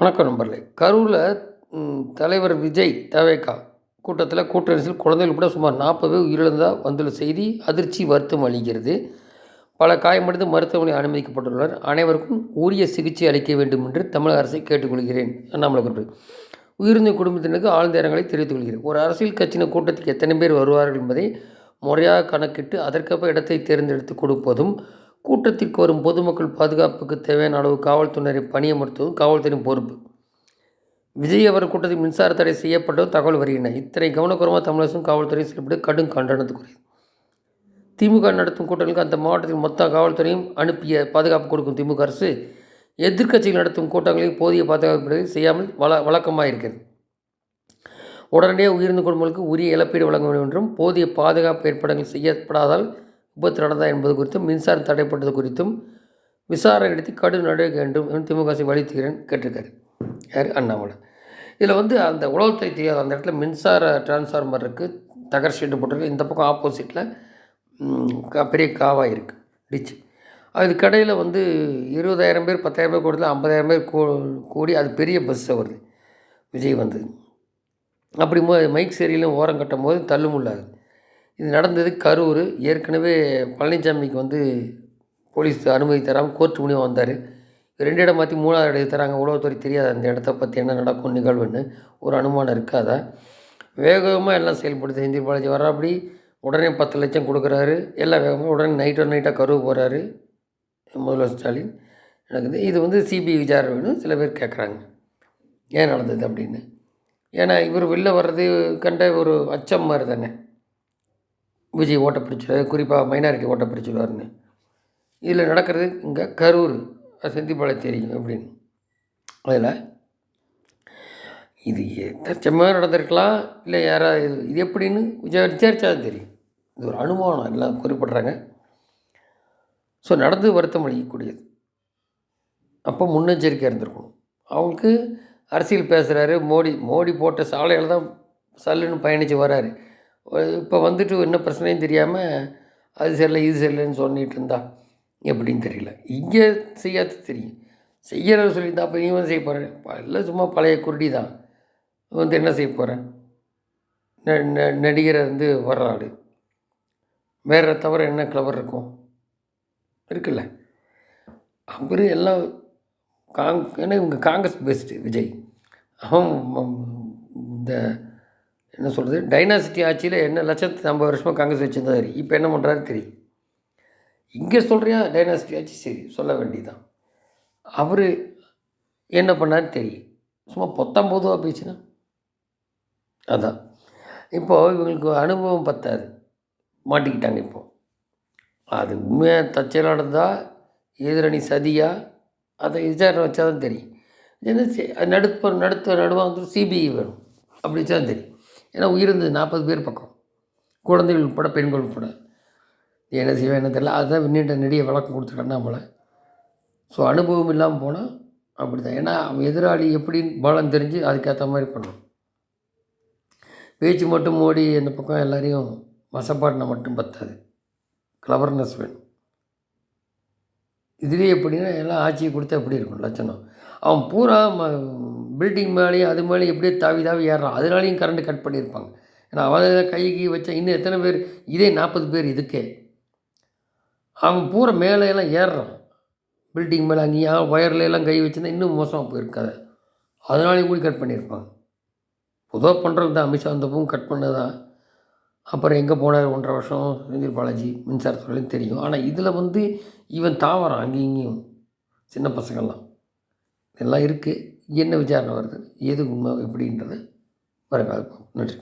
வணக்கம் நண்பர்களே. கரூரில் தலைவர் விஜய் தவேகா கூட்டத்தில் கூட்ட நெரிசல் குழந்தைகள் உட்பட சுமார் நாற்பது பேர் உயிரிழந்தால் வந்துள்ள செய்தி அதிர்ச்சி வருத்தம் அளிக்கிறது. பல காயமடைந்து மருத்துவமனையில் அனுமதிக்கப்பட்டுள்ளனர். அனைவருக்கும் உரிய சிகிச்சை அளிக்க வேண்டும் என்று தமிழக அரசை கேட்டுக்கொள்கிறேன். அண்ணாமலை குறிப்பிட்டு உயிரிழந்த குடும்பத்தினருக்கு ஆழ்ந்த இரங்கலை தெரிவித்துக் கொள்கிறேன். ஒரு அரசியல் கட்சியின் கூட்டத்துக்கு எத்தனை பேர் வருவார்கள் என்பதை முறையாக கணக்கிட்டு அதற்கப்ப இடத்தை தேர்ந்தெடுத்து கொடுப்பதும் கூட்டத்திற்கு வரும் பொதுமக்கள் பாதுகாப்புக்கு தேவையான அளவு காவல்துறையினரை பணியமர்த்துவதும் காவல்துறையின் பொறுப்பு. விஜய் அவர் கூட்டத்தில் மின்சார தடை செய்யப்பட்டது தகவல் வருகின்றன. இத்தனை கவனக்குறமாக தமிழரசும் காவல்துறை செயல்பட்டு கடும் கண்டனத்துக்குரியது திமுக நடத்தும் கூட்டங்களுக்கு அந்த மாவட்டத்தில் மொத்த காவல்துறையும் அனுப்பிய பாதுகாப்பு கொடுக்கும் திமுக அரசு எதிர்க்கட்சிகள் நடத்தும் கூட்டங்களில் போதிய பாதுகாப்பு செய்யாமல் வள வழக்கமாக இருக்கிறது உடனடியாக உயிர்ந்த குடும்பங்களுக்கு உரிய இழப்பீடு வழங்க வேண்டும் என்றும் போதிய பாதுகாப்பு ஏற்பாடுகள் செய்யப்படாதால் விபத்து நடந்தா என்பது குறித்தும் மின்சாரம் தடைப்பட்டது குறித்தும் விசாரணை நடத்தி கடும் நடவடிக்கை வேண்டும் என்று திமுக அரசை வலியுறுத்துகிறேன் கேட்டிருக்காரு. யார்? அண்ணாமலை. இதில் வந்து அந்த உலகத்தை தெரியாத அந்த இடத்துல மின்சார டிரான்ஸ்ஃபார்மர் இருக்குது தகர் ஷீட்டு போட்டிருக்கு இந்த பக்கம் ஆப்போசிட்டில் பெரிய காவாக இருக்குது டிச்சு அது கடையில் வந்து இருபதாயிரம் பேர் பத்தாயிரம் பேர் கூடல ஐம்பதாயிரம் பேர் கூடி அது பெரிய பஸ்ஸை வருது. விஜய் வந்தது அப்படி மோ மைக் சரியிலும் ஓரம் கட்டும் போது தள்ளுமுள்ளாது இது நடந்தது கரூர். ஏற்கனவே பழனிசாமிக்கு வந்து போலீஸ் அனுமதி தராமல் கோர்ட் மூலியம் வந்தார். ரெண்டு இடம் மாற்றி மூணாவது இடம் தராங்க உளவுத்துறை தெரியாது. அந்த இடத்த பற்றி என்ன நடக்கும் நிகழ்வுன்னு ஒரு அனுமானம் இருக்காதா? வேகமாக எல்லாம் செயல்படுது. செந்தில் பாலாஜி வர்றாப்படி உடனே பத்து லட்சம் கொடுக்குறாரு. எல்லாம் வேகமாக உடனே நைட்டு நைட்டாக கருவு போகிறாரு முதல்வர் ஸ்டாலின். எனக்கு இது- இது வந்து சிபிஐ விசாரணை வேணும். சில பேர் கேட்குறாங்க ஏன் நடந்தது அப்படின்னு. ஏன்னா இவர் வெளில வர்றது கண்ட ஒரு அச்சம் மாதிரி தானே. விஜய் ஓட்ட பிடிச்சிடுவாரு குறிப்பாக மைனாரிட்டி ஓட்ட பிடிச்சிடுவாருன்னு இதில் நடக்கிறது இங்கே கரூர் செந்திப்பாளை தெரியும் அப்படின்னு. அதில் இது எத்தச்சமாக நடந்திருக்கலாம் இல்லை யாராவது இது இது எப்படின்னு விஜய் விசாரித்தா தெரியும். இது ஒரு அனுமானம் எல்லாம் குறிப்பிட்றாங்க. ஸோ நடந்து வருத்தம் அளிக்கக்கூடியது. அப்போ முன்னெச்சரிக்கை இருந்திருக்கணும். அவங்களுக்கு அரசியல் பேசுகிறாரு மோடி மோடி போட்ட சாலையில் தான் சல்லுன்னு பயணித்து வராரு. இப்போ வந்துட்டு என்ன பிரச்சனையும் தெரியாமல் அது சரியில்லை இது சரியில்லைன்னு சொல்லிட்டு இருந்தா எப்படின்னு தெரியல. இங்கே செய்யாது தெரியும். செய்யறத சொல்லியிருந்தா அப்போ நீ வந்து செய்ய போகிறேன் எல்லாம் சும்மா பழைய குருடி தான் வந்து என்ன செய்ய போகிறேன் நடிகரை வந்து வர்றாடு வேறு வேற தவிர என்ன கிளவர் இருக்கும்? இருக்குல்ல. அவர் எல்லாம் காங் ஏன்னா இவங்க காங்கிரஸ் பெஸ்ட்டு விஜய். அவன் இந்த என்ன சொல்கிறது டைனாசிட்டி ஆட்சியில் என்ன லட்சத்து ஐம்பது வருஷமாக காங்கிரஸ் வச்சுருந்தா சரி. இப்போ என்ன பண்ணுறாரு தெரியும் இங்கே சொல்கிறியா டைனாசிட்டி ஆட்சி சரி. சொல்ல வேண்டியதுதான். அவர் என்ன பண்ணார்னு தெரியும் சும்மா பொத்தாம் பேச்சுனா அதான். இப்போது இவங்களுக்கு அனுபவம் பத்தாது. மாட்டிக்கிட்டாங்க இப்போ. அது உண்மையாக தச்சல் நடந்தால் எதிரணி சதியா? அதை விசாரணை வச்சால் தான் தெரியும். என்ன செய்- அது நடுப்ப நடுத்த நடுவாக வந்து சிபிஐ வேணும் அப்படி தான் தெரியும். ஏன்னா உயிருந்து நாற்பது பேர் பக்கம். குழந்தைகள் உட்பட பெண்கள் உட்பட. என்ன செய்வேன் என்ன தெரியல. அதுதான் விண்ணிட்ட நெடிய விளக்கம் கொடுத்துட்டேன் நம்மளை. ஸோ அனுபவம் இல்லாமல் போனால் அப்படி தான் ஏன்னா அவன் எதிராளி எப்படின்னு பலம் தெரிஞ்சு அதுக்கேற்ற மாதிரி பண்ணணும் பேச்சு மட்டும் மோடி அந்த பக்கம் எல்லாரையும் வசப்பாட்டின மட்டும் பத்தாது. கிளவர்னஸ் வேணும். இதுலேயே எப்படின்னா எல்லாம் ஆட்சியை கொடுத்தா எப்படி இருக்கும்? லட்சணம். அவன் பூரா பில்டிங் மேலேயும் அது மேலேயும் எப்படியே தாவி தாவி ஏறுறான். அதனாலையும் கரண்ட் கட் பண்ணியிருப்பாங்க. ஏன்னா அவன் கை வச்சா இன்னும் எத்தனை பேர்? இதே நாற்பது பேர் இதுக்கே. அவன் பூரா மேலே எல்லாம் ஏறுறான். பில்டிங் மேலே அங்கேயும் ஒயர்ல எல்லாம் கை வச்சுருந்தா இன்னும் மோசமாக போயிருக்காது அதனாலையும் கூட கட் பண்ணியிருப்பாங்க. பொதுவாக பண்ணுறது தான். அமித்ஷா வந்தப்பவும் கட் பண்ணதான் அப்புறம் எங்கே போனார்? ஒன்றரை வருஷம் செந்தில் பாலாஜி மின்சாரத்துறையிலும் தெரியும். ஆனால் இதில் வந்து இவன் தாவறான் அங்கேயும் இங்கேயும். சின்ன பசங்கள்லாம். இதெல்லாம் இருக்குது என்ன விசாரணை வருது? எது உண்மை? எப்படின்றது வருங்கால நன்றி